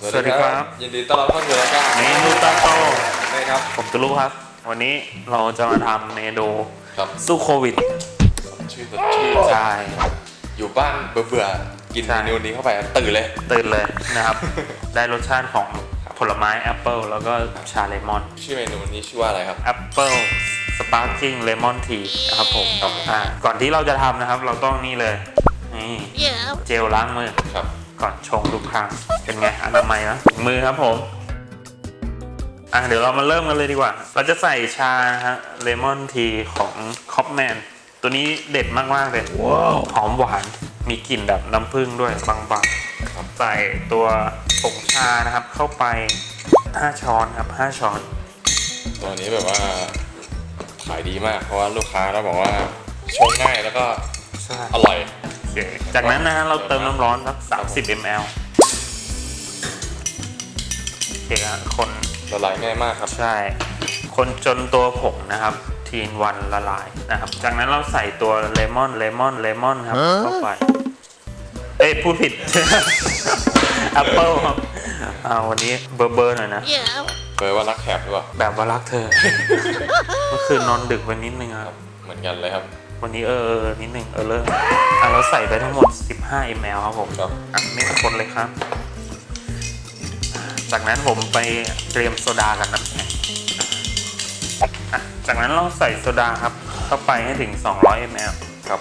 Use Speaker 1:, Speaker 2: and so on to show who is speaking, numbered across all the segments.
Speaker 1: สวัสดีครับ
Speaker 2: ยินดีต้อนรับเข้าสู่รายการ
Speaker 1: เมนูตาโต
Speaker 2: นะครับ
Speaker 1: ผมตุลุครับ วันนี้เราจะมาทำเมนู
Speaker 2: ครับ
Speaker 1: สู้โควิด
Speaker 2: ชื่อสดชื่น
Speaker 1: ใช่
Speaker 2: อยู่บ้านเบื่อๆกิน
Speaker 1: ใช่
Speaker 2: เมนูนี้เข้าไปตื่นเลย
Speaker 1: ตื่นเลยนะครับ ได้รสชาติของผลไม้แอปเปิลแล้วก็ชาเลมอน
Speaker 2: ชื่อเมนูนี้ชื่อว่าอะไรครับ
Speaker 1: แอปเปิลสปาร์กิ้งเลมอนทีนะครับผม
Speaker 2: ครับผม
Speaker 1: อ่าก่อนที่เราจะทำนะครับ เราต้องนี่เลยนี่เจลล้างมือ
Speaker 2: ครับ
Speaker 1: ก่อนชงทุกครั้งเป็นไงอนามัยนะถุงมือครับผมอะเดี๋ยวเรามาเริ่มกันเลยดีกว่า เราจะใส่ชานะฮะเลมอนทีของคอปแมนตัวนี้เด็ดมากๆเลยหอมหวาน มีกลิ่นแบบน้ำผึ้งด้วยบางๆใส่ตัวผงชานะครับเข้าไป 5 ช้อนครับ 5 ช้อน
Speaker 2: ตัวนี้แบบว่าขายดีมากเพราะว่าลูกค้าเราบอกว่าชงง่ายแล้วก็
Speaker 1: ใช่
Speaker 2: อร่อย
Speaker 1: โอ เค จากนั้นนะฮะเราเติมน้ำร้อนสัก30 ml โอเคฮะคน
Speaker 2: ละลายง่ายมากครับ
Speaker 1: ใช่ คนจนตัวผงนะครับ ทีนวันละลายนะครับ จากนั้นเราใส่ตัวเลมอนเลมอนเลมอนครับเข้าไป เอ้ยพูดผิด แอปเปิลครับอ่าวันนี้เบอร์เบอร์หน่อยนะ
Speaker 2: เบอร์ว่ารักแขกหรือเปล่า
Speaker 1: แบบว่ารักเธอ เมื่อคืนนอนดึกไปนิดนึงอะครับ
Speaker 2: เหมือนกันเลยครับ
Speaker 1: วันนี้เออเออนิดนึงเออเริ่มอะเราใส่ไปทั้งหมด 15 ml ครับผม
Speaker 2: ครับ
Speaker 1: อะไม่คนเลยครับ จากนั้นผมไปเตรียมโซดากับน้ำแข็งอะจากนั้นเราใส่โซดาครับ เข้าไปให้ถึง 200 ml
Speaker 2: ครับ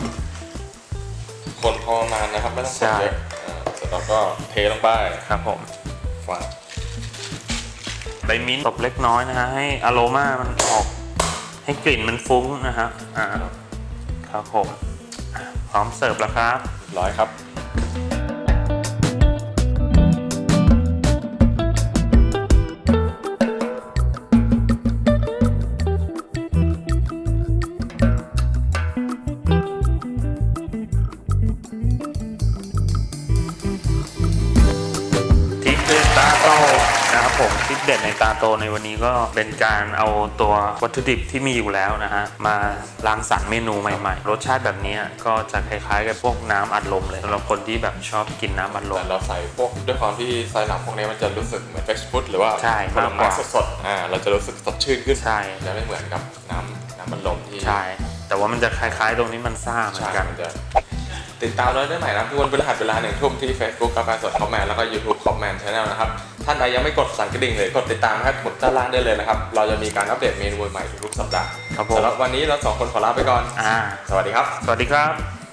Speaker 2: คนพอประมาณนะครับไม่ต้องคน
Speaker 1: ใช่
Speaker 2: เยอะอ่าเสร็จแล้วก็เทลงไป
Speaker 1: ครับผม
Speaker 2: ฝาด
Speaker 1: ใบมิ้นท์ตบเล็กน้อยนะฮะให้อโรมามันออก ให้กลิ่นมันฟุ้งนะฮะอ่า ครับผม พร้อมเสิร์ฟแล้วครับ
Speaker 2: ร้อยครับ
Speaker 1: นะครับผมทริปเด็ดในตาโตในวันนี้ก็เป็นการเอาตัววัตถุดิบที่มีอยู่แล้วนะฮะมาล้างสรรค์เมนูใหม่ๆ รสชาติแบบนี้ก็จะคล้ายๆกับพวกน้ำอัดลมเลยสำหรับคนที่แบบชอบกินน้ำอัดลม
Speaker 2: แต่เราใส่พวกด้วยความที่ไซรัปพวกนี้มันจะรู้สึกเหมือนเฟรชฟู้ดหรือว่า
Speaker 1: ใช่
Speaker 2: ผล
Speaker 1: มากก
Speaker 2: ไม้
Speaker 1: ว่า
Speaker 2: สดๆอ่าเราจะรู้สึกสดชื่นขึ้น
Speaker 1: ใช่
Speaker 2: จะไม่เหมือนกับน้ำน้ำมันลมที่
Speaker 1: ใช่แต่ว่ามันจะคล้ายๆตรงนี้มันซ่าเหมือ
Speaker 2: ใช่
Speaker 1: นกัน
Speaker 2: มันจะ ติดตามเราได้ใหม่นะครับทุกวันพฤหัสเวลาหนึ่งทุ่มที่ Facebook กาแฟสดคอมแมนแล้วก็ YouTube คอมแมนช n แนลนะครับ ท่านใดยังไม่กดสั่นกระดิ่งเลยกดติดตามนะครับกดด้านล่างได้เลยนะครับ เราจะมีการอัปเดตเมนูใหม่ๆทุกๆสัปดาห์
Speaker 1: ครับผม
Speaker 2: สำหรับวันนี้เราสองคนขอลาไปก่อน
Speaker 1: อ่า
Speaker 2: สวัสดีครับ
Speaker 1: สวัสดีครับ